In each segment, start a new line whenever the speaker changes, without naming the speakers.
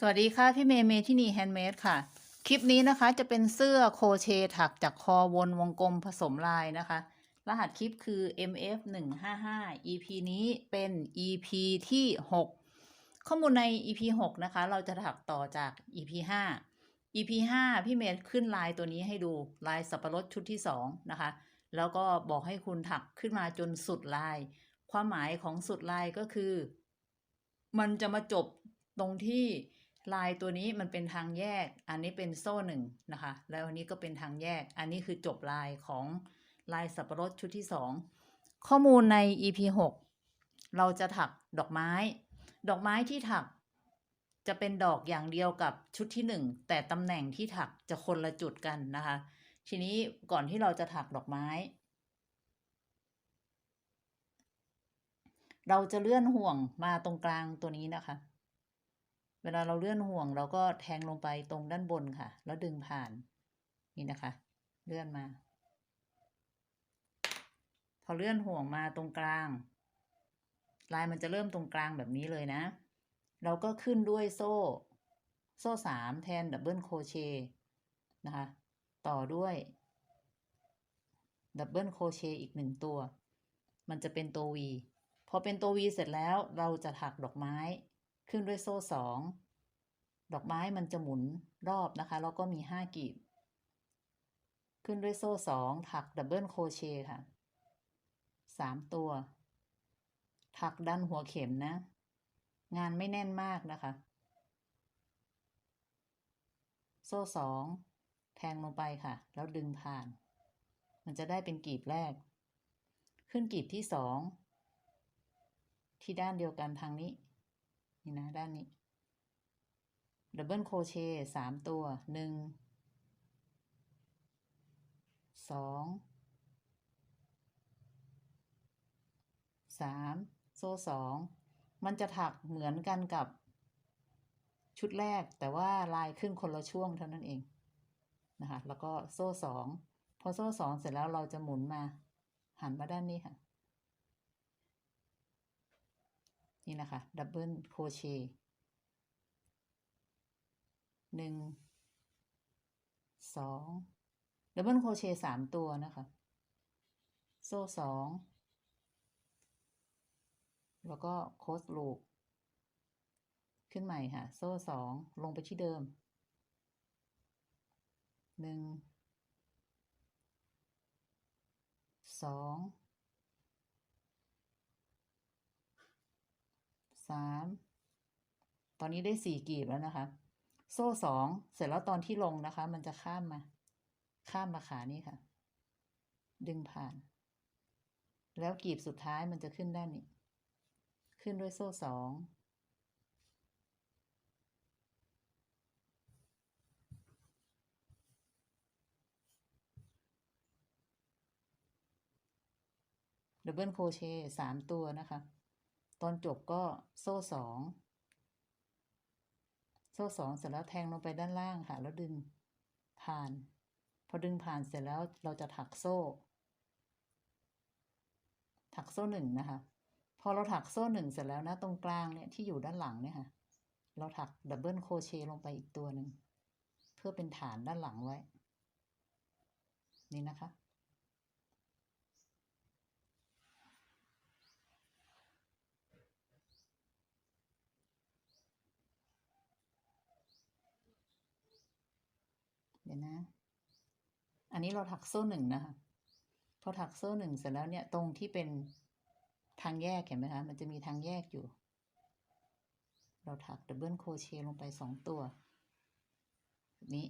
สวัสดีค่ะพี่เมย์เมที่นี่แฮนด์เมดค่ะ คลิปนี้นะคะจะเป็นเสื้อโครเชต์ถักจากคอวนวงกลมผสมลายนะคะ รหัสคลิปคือ MF 1 5 5 EP นี้เป็น EP ที่ 6 ข้อมูลใน EP 6 นะคะ เราจะถักต่อจาก EP 5 EP 5 พี่เมย์ขึ้นลายตัวนี้ให้ดูลายสับปะรดชุดที่ 2 นะคะ แล้วก็บอกให้คุณถักขึ้นมาจนสุดลาย ความหมายของสุดลายก็คือ มันจะมาจบตรงที่ ลายตัวนี้มันเป็นทางแยก อันนี้เป็นโซ่หนึ่งนะคะ แล้วอันนี้ก็เป็นทางแยก อันนี้คือจบลายของลายสับปะรดชุดที่สองข้อมูลใน EP 6 เราจะถักดอกไม้ ดอกไม้ที่ถักจะเป็นดอกอย่างเดียวกับชุดที่หนึ่งแต่ตำแหน่งที่ถักจะคนละจุดกันนะคะ ทีนี้ก่อนที่เราจะถักดอกไม้ เราจะเลื่อนห่วงมาตรงกลางตัวนี้นะคะ เวลาเราเลื่อนห่วงเราก็แทงลงไปตรงด้านบนค่ะ แล้วดึงผ่าน นี่นะคะ เลื่อนมา พอเลื่อนห่วงมาตรงกลาง ลายมันจะเริ่มตรงกลางแบบนี้เลยนะ เราก็ขึ้นด้วยโซ่ โซ่สามแทนดับเบิลโคเชนะคะ ต่อด้วยดับเบิลโคเชอีกหนึ่งตัว มันจะเป็นตัว V พอเป็นตัว V เสร็จแล้วเราจะถักดอกไม้ ขึ้นด้วยโซ่สองดอกไม้มันจะหมุนรอบนะคะ แล้วก็มีห้ากีบ ขึ้นด้วยโซ่สองถักดับเบิลโครเชต์ค่ะสามตัว ถักดันหัวเข็มนะ งานไม่แน่นมากนะคะ โซ่สองแทงลงไปค่ะ แล้วดึงผ่าน มันจะได้เป็นกีบแรก ขึ้นกีบที่สองที่ด้านเดียวกันทางนี้ นี่นะด้านนี้ดับเบิลโครเชต์สามตัวหนึ่งสองสามโซ่สองมันจะถักเหมือนกันกับชุดแรกแต่ว่าลายขึ้นคนละช่วงเท่านั้นเองนะคะแล้วก็โซ่สองพอโซ่สองเสร็จแล้วเราจะหมุนมาหันมาด้านนี้ค่ะ นี่นะคะ ดับเบิลโครเชต์หนึ่งสองดับเบิลโครเชต์สามตัวนะคะ โซ่สองแล้วก็โคสลูปขึ้นใหม่ค่ะ โซ่สองลงไปที่เดิมหนึ่งสอง สามตอนนี้ได้สี่กีบแล้วนะคะ โซ่สองเสร็จแล้วตอนที่ลงนะคะ มันจะข้ามมา ข้ามมาขานี่ค่ะ ดึงผ่าน แล้วกีบสุดท้ายมันจะขึ้นด้านนี้ ขึ้นด้วยโซ่สองดับเบิลโคเชต์สามตัวนะคะ ตอนจบก็โซ่สอง โซ่สองเสร็จแล้วแทงลงไปด้านล่างค่ะ แล้วดึงผ่าน พอดึงผ่านเสร็จแล้วเราจะถักโซ่ ถักโซ่หนึ่งนะคะ พอเราถักโซ่หนึ่งเสร็จแล้วนะ ตรงกลางเนี่ยที่อยู่ด้านหลังเนี่ยค่ะ เราถักดับเบิลโคเชลงไปอีกตัวหนึ่ง เพื่อเป็นฐานด้านหลังไว้ นี่นะคะ เดี๋ยวนะ อันนี้เราถักโซ่หนึ่งนะคะ พอถักโซ่หนึ่งเสร็จแล้วเนี่ยตรงที่เป็นทางแยกเห็นไหมคะ มันจะมีทางแยกอยู่ เราถักดับเบิลโคเชต์ลงไปสองตัวแบบนี้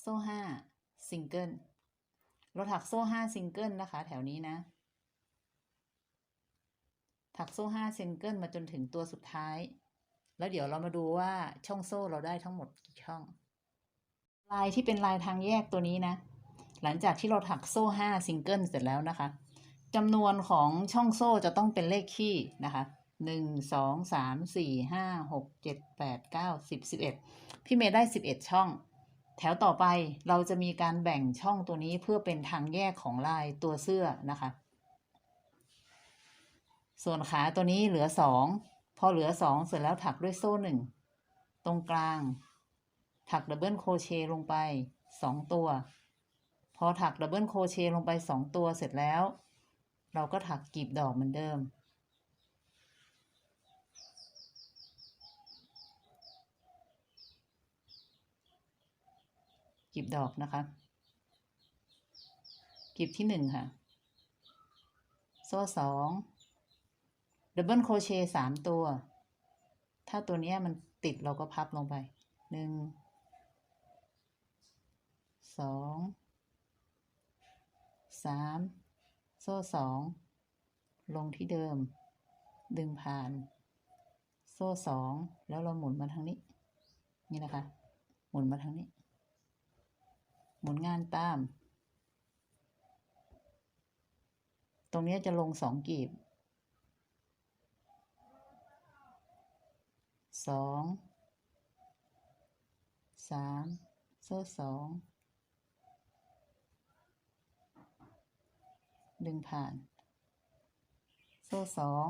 โซ่ห้าซิงเกิล เราถักโซ่ห้าซิงเกิลนะคะ แถวนี้นะ ถักโซ่ห้าซิงเกิลมาจนถึงตัวสุดท้าย แล้วเดี๋ยวเรามาดูว่าช่องโซ่เราได้ทั้งหมดกี่ช่อง ลายที่เป็นลายทางแยกตัวนี้นะ หลังจากที่เราถักโซ่ห้าซิงเกิลเสร็จแล้วนะคะจำนวนของช่องโซ่จะต้องเป็นเลขคี่นะคะหนึ่งสองสามสี่ห้าหกเจ็ดแปดเก้าสิบสิบเอ็ดพี่เมย์ได้สิบเอ็ดช่อง แถวต่อไปเราจะมีการแบ่งช่องตัวนี้เพื่อเป็นทางแยกของลายตัวเสื้อนะคะ ส่วนขาตัวนี้เหลือสอง พอเหลือสองเสร็จแล้วถักด้วยโซ่หนึ่งตรงกลาง ถักดับเบิลโคเชต์ลงไปสองตัว พอถักดับเบิลโคเชต์ลงไปสองตัวเสร็จแล้ว เราก็ถักกลีบดอกเหมือนเดิมกลีบดอกนะคะกลีบที่หนึ่งค่ะ โซ่สอง ดับเบิลโครเชต์สามตัว ถ้าตัวนี้มันติดเราก็พับลงไปหนึ่งสองสามโซ่สองลงที่เดิม ดึงผ่าน โซ่สองแล้วเราหมุนมาทางนี้ นี่นะคะ หมุนมาทางนี้ หมุนงานตาม ตรงนี้จะลงสองกีบ สองสามโซ่สองดึงผ่าน โซ่สอง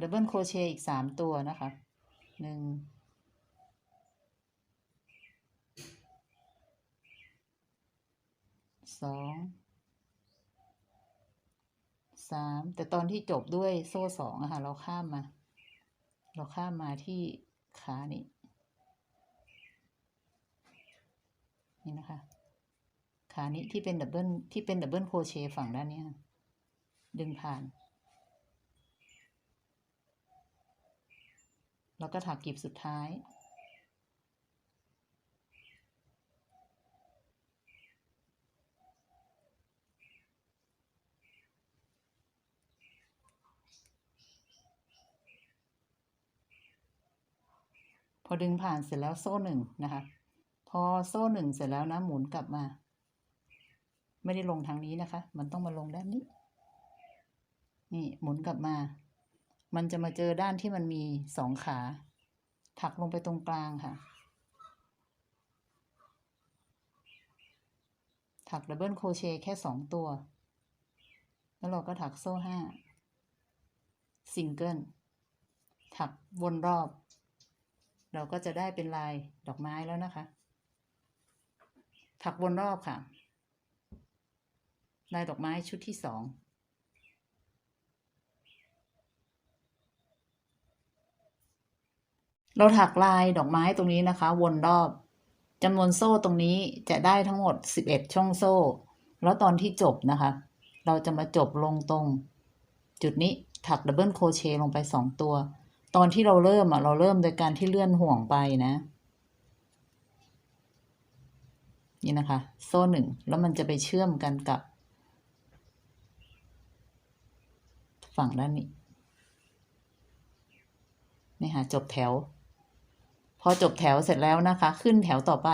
ดับเบิลโครเชต์อีกสามตัวนะคะหนึ่งสองสามแต่ตอนที่จบด้วยโซ่สองอะค่ะ เราข้ามมา เราข้ามมาที่ขานี่นี่นะคะ ขานี้ที่เป็นดับเบิลที่เป็นดับเบิลโครเชต์ฝั่งด้านนี้ดึงผ่าน แล้วก็ถักกลีบสุดท้าย พ อดึงผ่านเสร็จแล้วโซ่หนึ่งนะคะ พอโซ่หนึ่งเสร็จแล้วนะหมุนกลับมา ไม่ได้ลงทางนี้นะคะ มันต้องมาลงด้านนี้ นี่หมุนกลับมา มันจะมาเจอด้านที่มันมีสองขา ถักลงไปตรงกลางค่ะ ถักดับเบิลโครเชต์แค่สองตัว แล้วเราก็ถักโซ่ห้าซิงเกิลถักวนรอบ เราก็จะได้เป็นลายดอกไม้แล้วนะคะ ถักวนรอบค่ะ ลายดอกไม้ชุดที่สองเราถักลายดอกไม้ตรงนี้นะคะ วนรอบจำนวนโซ่ตรงนี้จะได้ทั้งหมด 11 ช่องโซ่ แล้วตอนที่จบนะคะ เราจะมาจบลงตรง จุดนี้ถักดับเบิลโคเชต์ลงไปสองตัว ตอนที่เราเริ่มอะเราเริ่มโดยการที่เลื่อนห่วงไปนะ นี่นะคะ โซ่หนึ่งแล้วมันจะไปเชื่อมกันกับ ฝั่งด้านนี้นี่ค่ะจบแถว พอจบแถวเสร็จแล้วนะคะ ขึ้นแถวต่อไป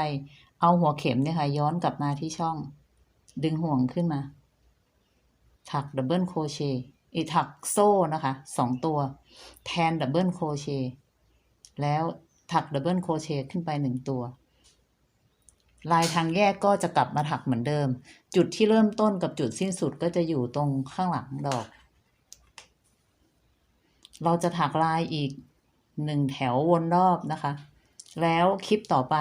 เอาหัวเข็มเนี่ยค่ะ ย้อนกลับมาที่ช่อง ดึงห่วงขึ้นมา ถักดับเบิลโครเชต์ อีถักโซ่นะคะสองตัว แทนดับเบิลโครเชต์แล้วถักดับเบิลโครเชต์ขึ้นไปหนึ่งตัว ลายทางแยกก็จะกลับมาถักเหมือนเดิม จุดที่เริ่มต้นกับจุดสิ้นสุดก็จะอยู่ตรงข้างหลังดอก เราจะถักลายอีกหนึ่งแถววนรอบนะคะ แล้วคลิปต่อไป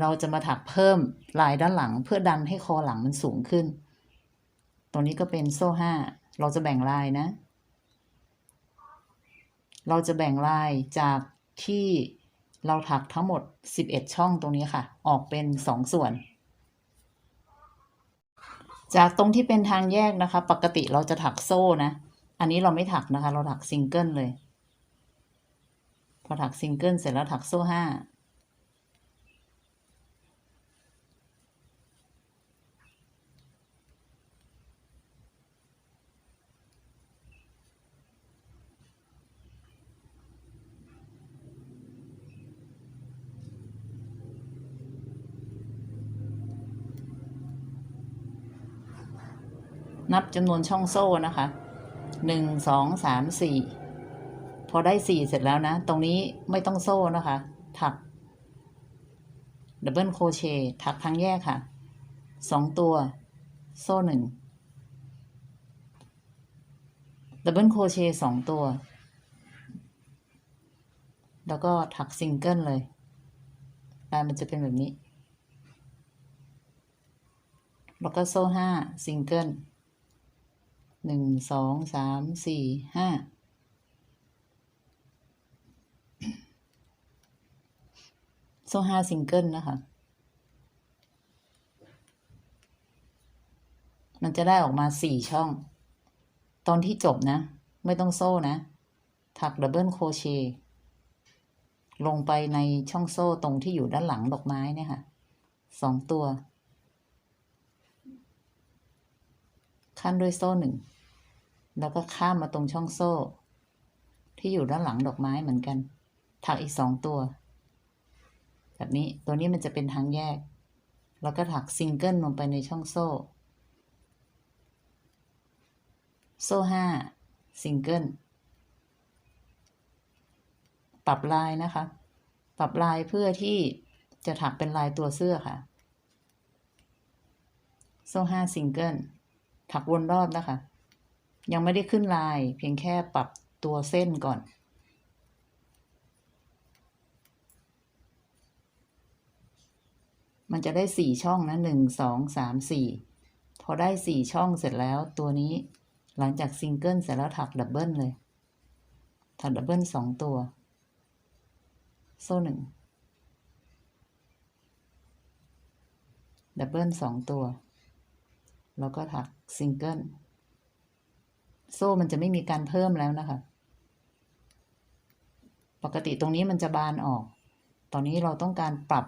เราจะมาถักเพิ่มลายด้านหลังเพื่อดันให้คอหลังมันสูงขึ้น ตรงนี้ก็เป็นโซ่ห้า เราจะแบ่งลายนะ เราจะแบ่งลายจากที่เราถักทั้งหมด 11 ช่องตรงนี้ค่ะ ออกเป็น 2 ส่วน จากตรงที่เป็นทางแยกนะคะ ปกติเราจะถักโซ่นะ อันนี้เราไม่ถักนะคะ เราถักซิงเกิลเลย พอถักซิงเกิลเสร็จแล้วถักโซ่ห้า นับจำนวนช่องโซ่นะคะหนึ่งสองสามสี่พอได้สี่เสร็จแล้วนะ ตรงนี้ไม่ต้องโซ่นะคะ ถักดับเบิลโคเชต์ถักทางแยกค่ะสองตัว โซ่หนึ่งดับเบิลโคเชต์สองตัว แล้วก็ถักซิงเกิลเลยลายมันจะเป็นแบบนี้ แล้วก็โซ่ห้าซิงเกิล หนึ่งสองสามสี่ห้าโซ่าซิงเกิลนะคะ มันจะได้ออกมาสี่ช่อง ตอนที่จบนะ ไม่ต้องโซ่นะ ถักดับเบิลโครเชต์ลงไปในช่องโซ่ตรงที่อยู่ด้านหลังดอกไม้เนี่ยค่ะสองตัว ขั้นด้วยโซ่หนึ่ง แล้วก็ข้ามมาตรงช่องโซ่ ที่อยู่ด้านหลังดอกไม้เหมือนกัน ถักอีกสองตัว แบบนี้ตัวนี้มันจะเป็นทางแยก แล้วก็ถักซิงเกิลลงไปในช่องโซ่ โซ่ห้าซิงเกิลปรับลายนะคะ ปรับลายเพื่อที่จะถักเป็นลายตัวเสื้อค่ะ โซ่ห้าซิงเกิล ถักวนรอบนะคะ ยังไม่ได้ขึ้นลาย เพียงแค่ปรับตัวเส้นก่อน มันจะได้สี่ช่องนะหนึ่งสองสามสี่พอได้สี่ช่องเสร็จแล้วตัวนี้หลังจากซิงเกิลเสร็จแล้วถักดับเบิลเลย ถักดับเบิลสองตัว โซ่หนึ่งดับเบิลสองตัว แล้วก็ถักซิงเกิลโซ่มันจะไม่มีการเพิ่มแล้วนะคะ ปกติตรงนี้มันจะบานออก ตอนนี้เราต้องการปรับ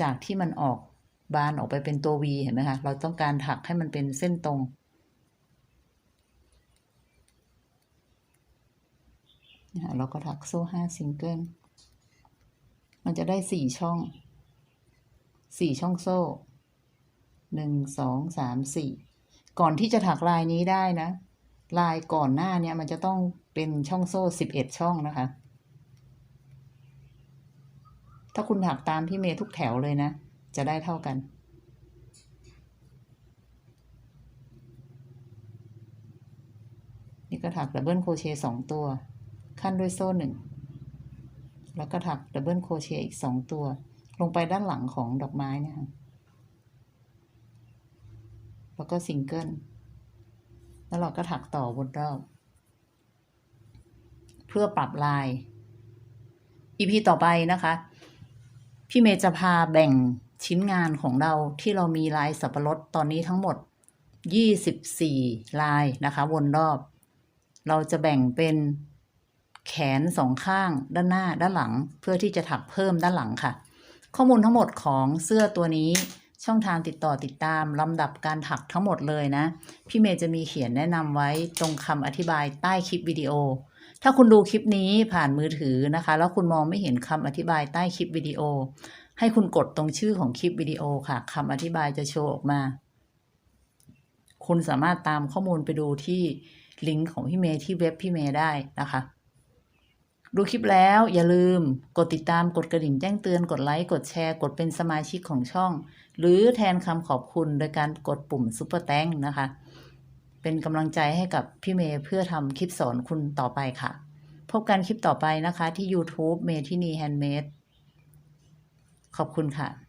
จากที่มันออกบานออกไปเป็นตัว V เห็นไหมคะ เราต้องการถักให้มันเป็นเส้นตรงนะคะเราก็ถักโซ่ห้าซิงเกิล มันจะได้สี่ช่อง สี่ช่องโซ่ หนึ่งสองสามสี่ก่อนที่จะถักลายนี้ได้นะลายก่อนหน้าเนี่ยมันจะต้องเป็นช่องโซ่สิบเอ็ดช่องนะคะ ถ้าคุณถักตามพี่เมย์ทุกแถวเลยนะ จะได้เท่ากัน นี่ก็ถักดับเบิลโคเชต์สองตัว ขั้นด้วยโซ่หนึ่งแล้วก็ถักดับเบิลโคเชต์อีกสองตัว ลงไปด้านหลังของดอกไม้นะคะ แล้วก็ซิงเกิล แล้วเราก็ถักต่อวนรอบ เพื่อปรับลาย EP ต่อไปนะคะ พี่เมย์จะพาแบ่งชิ้นงานของเราที่เรามีลายสับปะรดตอนนี้ทั้งหมด 24 ลายนะคะวนรอบ เราจะแบ่งเป็นแขนสองข้างด้านหน้าด้านหลัง เพื่อที่จะถักเพิ่มด้านหลังค่ะ ข้อมูลทั้งหมดของเสื้อตัวนี้ ช่องทางติดต่อติดตามลำดับการถักทั้งหมดเลยนะ พี่เมย์จะมีเขียนแนะนำไว้ตรงคำอธิบายใต้คลิปวิดีโอ ถ้าคุณดูคลิปนี้ผ่านมือถือนะคะ แล้วคุณมองไม่เห็นคำอธิบายใต้คลิปวิดีโอ ให้คุณกดตรงชื่อของคลิปวิดีโอค่ะคำอธิบายจะโชว์ออกมา คุณสามารถตามข้อมูลไปดูที่ลิงก์ของพี่เมย์ที่เว็บพี่เมย์ได้นะคะ ดูคลิปแล้วอย่าลืมกดติดตามกดกระดิ่งแจ้งเตือนกดไลค์ กดแชร์ กดเป็นสมาชิกของช่อง หรือแทนคำขอบคุณโดยการกดปุ่มซุปเปอร์แตงนะคะ เป็นกำลังใจให้กับพี่เมย์เพื่อทำคลิปสอนคุณต่อไปค่ะ พบกันคลิปต่อไปนะคะที่ YouTube เมทินีแฮนด์เมดขอบคุณค่ะ